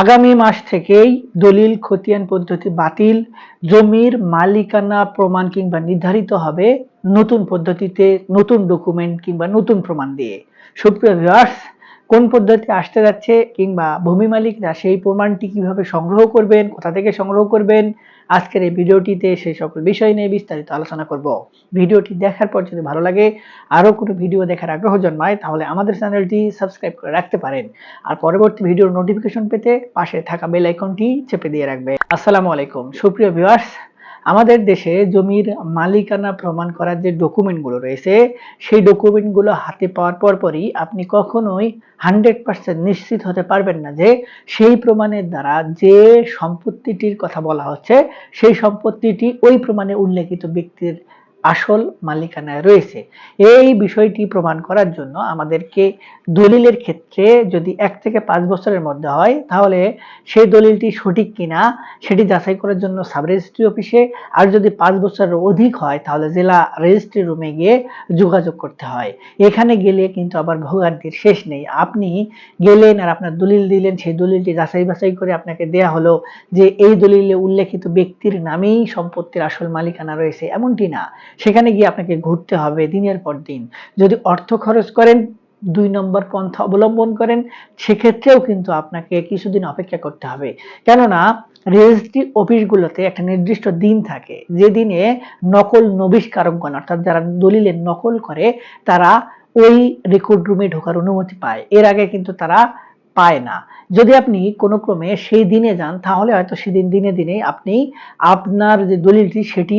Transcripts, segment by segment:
আগামী মাস থেকেই দলিল, খতিয়ান পদ্ধতি বাতিল, জমির মালিকানা প্রমাণ কিংবা নির্ধারিত হবে নতুন পদ্ধতিতে নতুন ডকুমেন্ট কিংবা নতুন প্রমাণ দিয়ে। সুপ্রিয় ভিউয়ার্স কোন পদ্ধতি আসতে যাচ্ছে কিংবা ভূমি মালিকরা সেই প্রমাণটি কীভাবে সংগ্রহ করবেন, কোথা থেকে সংগ্রহ করবেন, আজকের এই ভিডিওটিতে সেই সকল বিষয় নিয়ে বিস্তারিত আলোচনা করব। ভিডিওটি দেখার পর যদি ভালো লাগে, আরও কোনো ভিডিও দেখার আগ্রহ জন্মায়, তাহলে আমাদের চ্যানেলটি সাবস্ক্রাইব করে রাখতে পারেন। আর পরবর্তী ভিডিওর নোটিফিকেশন পেতে পাশে থাকা বেল আইকনটি চেপে দিয়ে রাখবে। আসসালামু আলাইকুম। সুপ্রিয় ভিউয়ার্স আমাদের দেশে জমির মালিকানা প্রমাণ করার যে ডকুমেন্টগুলো রয়েছে, সেই ডকুমেন্টগুলো হাতে পাওয়ার পরপরই আপনি কখনোই হান্ড্রেড পার্সেন্ট নিশ্চিত হতে পারবেন না যে সেই প্রমাণের দ্বারা যে সম্পত্তিটির কথা বলা হচ্ছে, সেই সম্পত্তিটি ওই প্রমাণে উল্লেখিত ব্যক্তির আসল মালিকানায় রয়েছে। এই বিষয়টি প্রমাণ করার জন্য আমাদেরকে দলিলের ক্ষেত্রে যদি এক থেকে পাঁচ বছরের মধ্যে হয়, তাহলে সেই দলিলটি সঠিক কিনা সেটি যাচাই করার জন্য সাব রেজিস্ট্রি অফিসে, আর যদি পাঁচ বছরের অধিক হয়, তাহলে জেলা রেজিস্ট্রি রুমে গিয়ে যোগাযোগ করতে হয়। এখানে গেলে কিন্তু আবার ভোগান্তির শেষ নেই। আপনি গেলেন আর আপনার দলিল দিলেন, সেই দলিলটি যাচাই বাছাই করে আপনাকে দেয়া হলো যে এই দলিলে উল্লেখিত ব্যক্তির নামেই সম্পত্তির আসল মালিকানা রয়েছে, এমনটি না। সেখানে গিয়ে আপনাকে ঘুরতে হবে দিনের পর দিন। যদি অর্থ খরচ করেন, দুই নম্বর পন্থা অবলম্বন করেন, সেক্ষেত্রেও কিন্তু আপনাকে কিছুদিন অপেক্ষা করতে হবে। কেননা, রেজিস্ট্রি অফিসগুলোতে একটা নির্দিষ্ট দিন থাকে। যে দিনে নকল নবিষ্কারকগণ অর্থাৎ যারা দলিলের নকল করে, তারা ওই রেকর্ড রুমে ঢোকার অনুমতি পায়। এর আগে কিন্তু তারা পায় না। যদি আপনি কোনো ক্রমে সেই দিনে যান, তাহলে হয়তো সেদিন দিনে দিনে আপনি আপনার যে দলিলটি, সেটি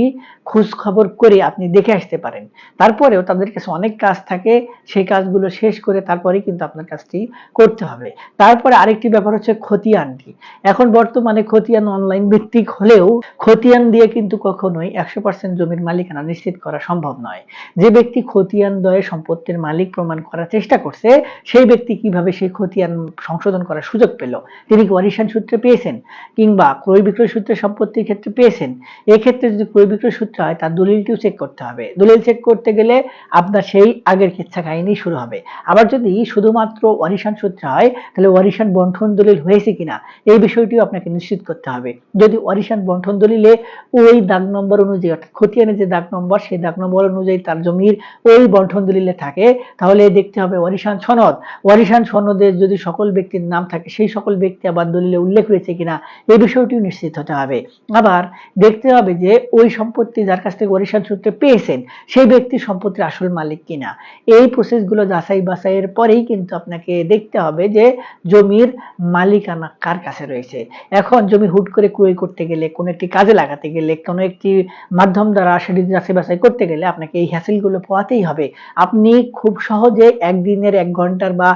খোঁজ খবর করে আপনি দেখে আসতে পারেন। তারপরেও তাদের কাছে অনেক কাজ থাকে, সেই কাজগুলো শেষ করে তারপরেই কিন্তু আপনার কাজটি করতে হবে। তারপরে আরেকটি ব্যাপার হচ্ছে খতিয়ানটি এখন বর্তমানে খতিয়ান অনলাইন ভিত্তিক হলেও খতিয়ান দিয়ে কিন্তু কখনোই একশো পার্সেন্ট জমির মালিকানা নিশ্চিত করা সম্ভব নয়। যে ব্যক্তি খতিয়ান দয়ে সম্পত্তির মালিক প্রমাণ করার চেষ্টা করছে, সেই ব্যক্তি কীভাবে সেই খতিয়ান সংশোধন করার সুযোগ পেল। তিনি ওয়ারিশান সূত্রে পেয়েছেন? কিংবা ক্রয় বিক্রয় সূত্রে সম্পত্তির ক্ষেত্রে পেয়েছেন? এক্ষেত্রে যদি ক্রয় বিক্রয় সূত্র হয়, তার দলিলটিও চেক করতে হবে। দলিল চেক করতে গেলে আপনার সেই আগের কিচ্ছা কাহিনী শুরু হবে। আবার যদি শুধুমাত্র ওয়ারিশান সূত্রে হয়, তাহলে ওয়ারিশান বন্ঠন দলিল হয়েছে কিনা, এই বিষয়টিও আপনাকে নিশ্চিত করতে হবে। যদি ওয়ারিশান বন্ঠন দলিলে ওই দাগ নম্বর অনুযায়ী, অর্থাৎ খতিয়ানে যে দাগ নম্বর, সেই দাগ নম্বর অনুযায়ী তার জমির ওই বন্ঠন দলিলে থাকে, তাহলে দেখতে হবে ওয়ারিশান সনদ। ওয়ারিশান সনদের যদি সকল ব্যক্তির নাম থাকে, সেই সকল ব্যক্তি আবার দলিলে উল্লেখ রয়েছে কিনা এই বিষয়টিও নিশ্চিত হতে হবে। আবার দেখতে হবে যে, ওই সম্পত্তি যার কাছ থেকে ওরিশান সূত্রে পেয়েছেন, সেই ব্যক্তি সম্পত্তির আসল মালিক কিনা। এই প্রসেসগুলো যাচাই বাছাইয়ের পরেই কিন্তু আপনাকে দেখতে হবে যে, জমির মালিকানা কার কাছে রয়েছে। এখন জমি হুট করে ক্রয় করতে গেলে, কোনো একটি কাজে লাগাতে গেলে, কোনো একটি মাধ্যম দ্বারা সেটি যাচাই বাছাই করতে গেলে আপনাকে এই হ্যাসেলগুলো পোয়াতেই হবে। আপনি খুব সহজে একদিনের এক ঘণ্টার বা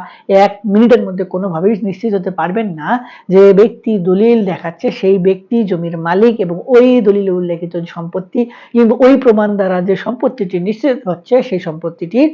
এক মিনিটের মধ্যে কোনোভাবেই নিশ্চিত হতে পারবেন না যে ব্যক্তি দলিল দেখাচ্ছে, সেই ব্যক্তি জমির মালিক এবং ওই দলিলে উল্লেখিত সম্পত্তি কিন্তু ওই প্রমাণ দ্বারা যে সম্পত্তিটি নিশ্চিত হচ্ছে, সেই সম্পত্তিটির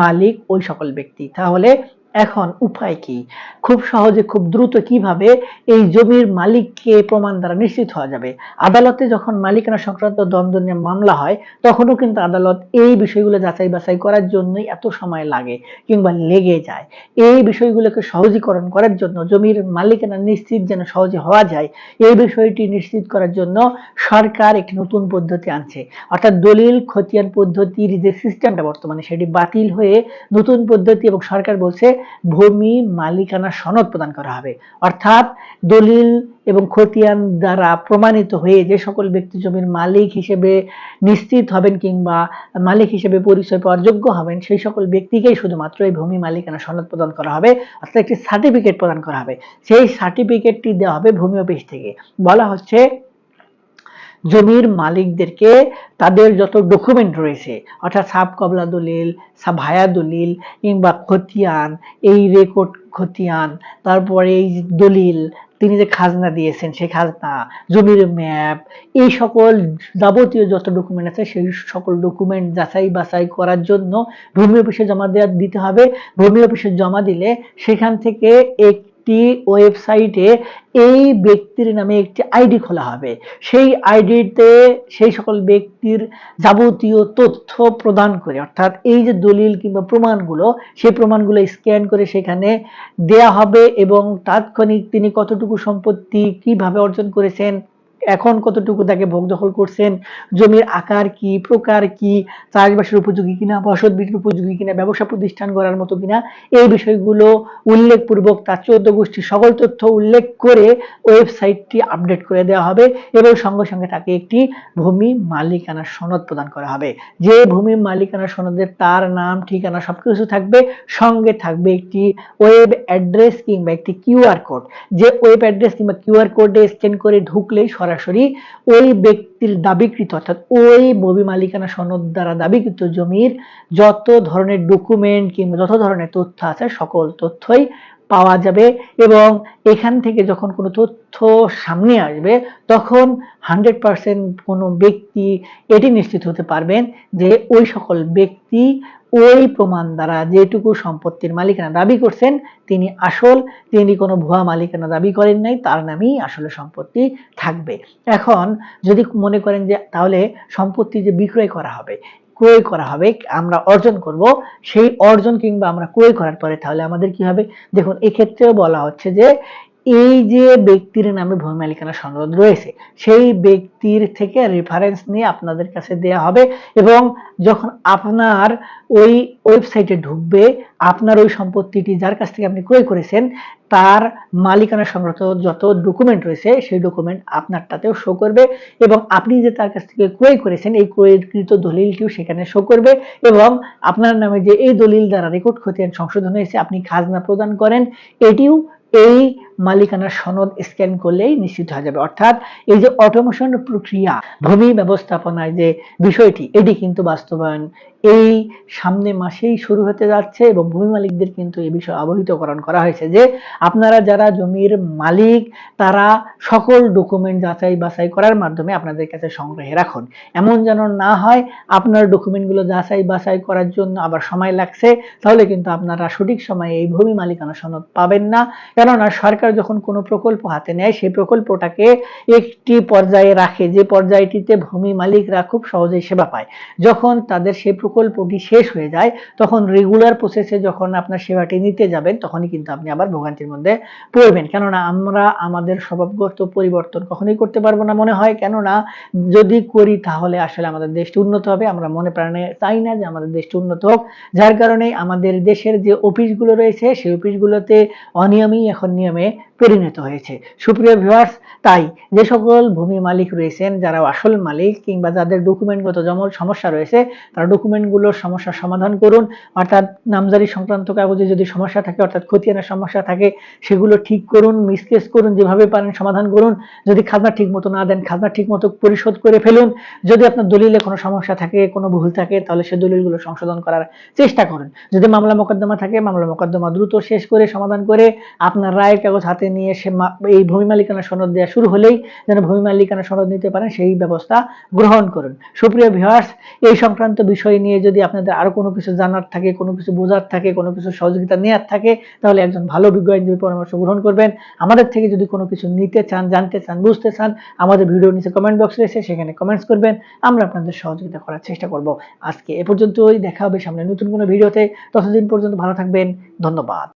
মালিক ওই সকল ব্যক্তি। তাহলে এখন উপায় কি? খুব সহজে, খুব দ্রুত কীভাবে এই জমির মালিককে প্রমাণ দ্বারা নিশ্চিত হওয়া যাবে? আদালতে যখন মালিকানা সংক্রান্ত দ্বন্দ্ব নিয়ে মামলা হয়, তখনও কিন্তু আদালত এই বিষয়গুলো যাচাই বাছাই করার জন্যই এত সময় লাগে কিংবা লেগে যায়। এই বিষয়গুলোকে সহজীকরণ করার জন্য, জমির মালিকানা নিশ্চিত যেন সহজে হওয়া যায়, এই বিষয়টি নিশ্চিত করার জন্য সরকার একটি নতুন পদ্ধতি আনছে। অর্থাৎ দলিল খতিয়ান পদ্ধতির যে সিস্টেমটা বর্তমানে, সেটি বাতিল হয়ে নতুন পদ্ধতি এবং সরকার বলছে ভূমি মালিকানা সনদ প্রদান করা হবে। অর্থাৎ দলিল এবং খতিয়ান দ্বারা প্রমাণিত হয়ে যে সকল ব্যক্তি জমির মালিক হিসেবে নিশ্চিত হবেন কিংবা মালিক হিসেবে পরিচয় পাওয়ার যোগ্য হবেন, সেই সকল ব্যক্তিকেই শুধুমাত্র এই ভূমি মালিকানা সনদ প্রদান করা হবে, অর্থাৎ একটি সার্টিফিকেট প্রদান করা হবে। সেই সার্টিফিকেটটি দেওয়া হবে ভূমি অফিস থেকে। বলা হচ্ছে জমির মালিকদেরকে তাদের যত ডকুমেন্ট রয়েছে, অর্থাৎ সাব কবলা দলিল, সাব হায়া দলিল কিংবা খতিয়ান, এই রেকর্ড খতিয়ান, তারপরে এই দলিল, তিনি যে খাজনা দিয়েছেন সেই খাজনা, জমির ম্যাপ, এই সকল যাবতীয় যত ডকুমেন্ট আছে সেই সকল ডকুমেন্ট যাচাই বাছাই করার জন্য ভূমি অফিসে জমা দেওয়া দিতে হবে। ভূমি অফিসে জমা দিলে সেখান থেকে এক একটি ওয়েবসাইটে এই ব্যক্তির নামে একটি আইডি খোলা হবে। সেই আইডিতে সেই সকল ব্যক্তির যাবতীয় তথ্য প্রদান করে, অর্থাৎ এই যে দলিল কিংবা প্রমাণগুলো, সেই প্রমাণগুলো স্ক্যান করে সেখানে দেয়া হবে এবং তাৎক্ষণিক তিনি কতটুকু সম্পত্তি কীভাবে অর্জন করেছেন এখন কতটুকু তাকে ভোগ দখল করছেন? জমির আকার কি? প্রকার কি? চাষবাসের উপযোগী কিনা? বসত বিটির উপযোগী কিনা? ব্যবসা প্রতিষ্ঠান করার মতো কিনা? এই বিষয়গুলো উল্লেখপূর্বক তার চোদ্দ গোষ্ঠীর সকল তথ্য উল্লেখ করে ওয়েবসাইটটি আপডেট করে দেওয়া হবে এবং সঙ্গে সঙ্গে তাকে একটি ভূমি মালিকানার সনদ প্রদান করা হবে। যে ভূমি মালিকানার সনদের তার নাম, ঠিকানা সবকিছু থাকবে। সঙ্গে থাকবে একটি ওয়েব অ্যাড্রেস কিংবা একটি কিউআর কোড। যে ওয়েব অ্যাড্রেস কিংবা কিউআর কোডে স্ক্যান করে ঢুকলেই সরাসরি ওই ব্যক্তির দাবিকৃত, অর্থাৎ ওই ভূমি মালিকানা সনদ দ্বারা দাবিকৃত জমির যত ধরনের ডকুমেন্ট কিংবা যত ধরনের তথ্য আছে, সকল তথ্যই পাওয়া যাবে এবং এখান থেকে যখন কোনো তথ্য সামনে আসবে, তখন হান্ড্রেড পার্সেন্ট কোনো ব্যক্তি এটি নিশ্চিত হতে পারবেন যে ওই সকল ব্যক্তি ওই প্রমাণ দ্বারা যেটুকু সম্পত্তির মালিকানা দাবি করছেন, তিনি আসল, তিনি কোনো ভুয়া মালিকানা দাবি করেন নাই, তার নামেই আসলে সম্পত্তি থাকবে। এখন যদি মনে করেন যে তাহলে সম্পত্তি যে বিক্রয় করা হবে, ক্রয় করা হবে, আমরা অর্জন করব, সেই অর্জন কিংবা আমরা ক্রয় করার পরে তাহলে আমাদের কি হবে? দেখুন, এক্ষেত্রেও বলা হচ্ছে যে এই যে ব্যক্তির নামে ভূমি মালিকানা সনদ রয়েছে, সেই ব্যক্তির থেকে রেফারেন্স নিয়ে আপনাদের কাছে দেয়া হবে এবং যখন আপনার ওই ওয়েবসাইটে ঢুকবে, আপনার ওই সম্পত্তিটি যার কাছ থেকে আপনি ক্রয় করেছেন, তার মালিকানা সংক্রান্ত যত ডকুমেন্ট রয়েছে, সেই ডকুমেন্ট আপনারটাতেও শো করবে এবং আপনি যে তার কাছ থেকে ক্রয় করেছেন, এই ক্রয়কৃত দলিলটিও সেখানে শো করবে এবং আপনার নামে যে এই দলিল দ্বারা রেকর্ড খতিয়ান সংশোধন হয়েছে, আপনি খাজনা প্রদান করেন, এটিও এই মালিকানার সনদ স্ক্যান করলেই নিশ্চিত হয়ে যাবে। অর্থাৎ এই যে অটোমেশন প্রক্রিয়া, ভূমি ব্যবস্থাপনায় যে বিষয়টি, এটি কিন্তু বাস্তবায়ন এই সামনে মাসেই শুরু হতে যাচ্ছে এবং ভূমি মালিকদের কিন্তু এই বিষয়ে অবহিতকরণ করা হয়েছে যে আপনারা যারা জমির মালিক, তারা সকল ডকুমেন্ট যাচাই বাছাই করার মাধ্যমে আপনাদের কাছে সংগ্রহে রাখুন। এমন যেন না হয় আপনার ডকুমেন্টগুলো যাচাই বাছাই করার জন্য আবার সময় লাগছে, তাহলে কিন্তু আপনারা সঠিক সময়ে এই ভূমি মালিকানা সনদ পাবেন না। কেননা সরকার যখন কোনো প্রকল্প হাতে নেয়, সেই প্রকল্পটাকে একটি পর্যায়ে রাখে। যে পর্যায়টিতে ভূমি মালিকরা খুব সহজেই সেবা পায়। যখন তাদের সেই প্রকল্পটি শেষ হয়ে যায়, তখন রেগুলার প্রসেসে যখন আপনার সেবাটি নিতে যাবেন, তখনই কিন্তু আপনি আবার ভোগান্তির মধ্যে পড়বেন। কেননা আমরা, আমাদের স্বভাবগত পরিবর্তন কখনোই করতে পারব না মনে হয়। কেননা যদি করি তাহলে আসলে আমাদের দেশটি উন্নত হবে। আমরা মনে প্রাণে চাই না যে আমাদের দেশটি উন্নত হোক। যার কারণে আমাদের দেশের যে অফিসগুলো রয়েছে, সেই অফিসগুলোতে অনিয়মই এখন নিয়মে okay পরিণত হয়েছে। সুপ্রিয় ভিউয়ার্স তাই যে সকল ভূমি মালিক রয়েছেন, যারা আসল মালিক কিংবা যাদের ডকুমেন্টগত যেমন সমস্যা রয়েছে, তারা ডকুমেন্টগুলোর সমস্যার সমাধান করুন। অর্থাৎ নামজারি সংক্রান্ত কাগজে যদি সমস্যা থাকে, অর্থাৎ খতিয়ানের সমস্যা থাকে, সেগুলো ঠিক করুন মিসকেস করুন, যেভাবে পারেন সমাধান করুন। যদি খাজনা ঠিক মতো না দেন, খাজনা ঠিক মতো পরিশোধ করে ফেলুন। যদি আপনার দলিলে কোনো সমস্যা থাকে, কোনো ভুল থাকে, তাহলে সে দলিলগুলো সংশোধন করার চেষ্টা করুন। যদি মামলা মোকদ্দমা থাকে, মামলা মোকদ্দমা দ্রুত শেষ করে, সমাধান করে আপনার রায়ের কাগজ হাতে নিয়ে সে এই ভূমি মালিকানা সনদ দেওয়া শুরু হলেই যেন ভূমি মালিকানা সনদ নিতে পারেন, সেই ব্যবস্থা গ্রহণ করুন। সুপ্রিয় ভিউয়ার্স এই সংক্রান্ত বিষয় নিয়ে যদি আপনাদের আরও কোনো কিছু জানার থাকে, কোনো কিছু বোঝার থাকে, কোনো কিছু সহযোগিতা নেওয়ার থাকে, তাহলে একজন ভালো বিজ্ঞ আইনজীবী পরামর্শ গ্রহণ করবেন। আমাদের থেকে যদি কোনো কিছু নিতে চান, জানতে চান, বুঝতে চান, আমাদের ভিডিও নিচে কমেন্ট বক্স রয়েছে, সেখানে কমেন্টস করবেন। আমরা আপনাদের সহযোগিতা করার চেষ্টা করব। আজকে এ পর্যন্তই, দেখা হবে সামনে নতুন কোনো ভিডিওতে ততদিন পর্যন্ত ভালো থাকবেন, ধন্যবাদ।